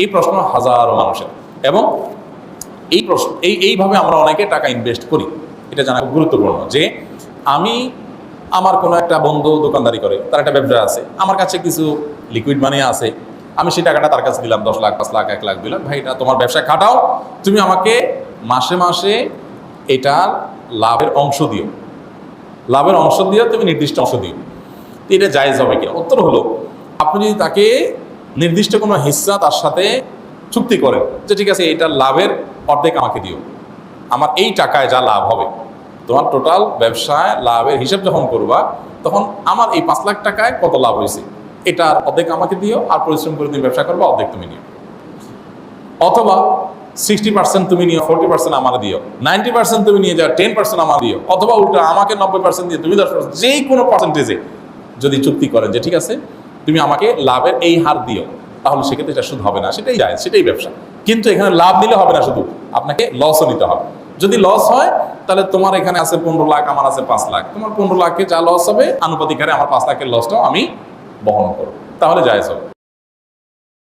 এই প্রশ্ন হাজারো মানুষের। এবং এই প্রশ্ন, এই, এইভাবে আমরা অনেকে টাকা ইনভেস্ট করি। এটা জানা গুরুত্বপূর্ণ যে আমি আমার কোনো একটা বন্ধু দোকানদারি করে, তার একটা ব্যবসা আছে, আমার কাছে কিছু লিকুইড মানি আছে, আমি সেই টাকাটা তার কাছে দিলাম দশ লাখ, পাঁচ লাখ, এক লাখ, দুই লাখ, ভাই, এটা তোমার ব্যবসা খাটাও, তুমি আমাকে মাসে মাসে এটার লাভের অংশ দিও। লাভের অংশ দিয়ে তুমি নির্দিষ্ট অংশ দিও। এটা জায়েজ হবে কিনা? উত্তর হলো, আপনি যদি তাকে নির্দিষ্ট কোনো হিস্সা তার সাথে চুক্তি করেন যে ঠিক আছে এটা লাভের অর্ধেক আমাকে দিও। আমার এই টাকায় যা লাভ হবে, তোমার টোটাল ব্যবসায় লাভের হিসাব যখন করবা, তখন আমার এই পাঁচ লাখ টাকায় কত লাভ হয়েছে? এটার অর্ধেক আমাকে দিও আর পরিশ্রম করে তুমি ব্যবসা করবা, অর্ধেক তুমি নিও। অথবা সিক্সটি পার্সেন্ট তুমি নিও ফোর্টি পার্সেন্ট আমার দিও নাইনটি পার্সেন্ট তুমি নিয়ে যাও টেন পার্সেন্ট আমার দিও, অথবা উল্টো আমাকে নব্বই পার্সেন্ট দিয়ে তুমি দশ পার্সেন্ট যেই কোনো পার্সেন্টেজে যদি চুক্তি করেন যে ঠিক আছে তুমি আমাকে লাভের এই হার দিও, তাহলে সেক্ষেত্রে এটা সুদ হবে না, সেটাই যায়, সেটাই ব্যবসা। কিন্তু এখানে লাভ নিলে হবে না শুধু, আপনাকে লসও নিতে হবে। যদি লস হয়, তাহলে তোমার এখানে আছে পনেরো লাখ, আমার আছে পাঁচ লাখ। তোমার পনেরো লাখে যা লস হবে, আনুপাতিক হারে আমার পাঁচ লাখের লসটাও আমি বহন করব। তাহলে যায় হবে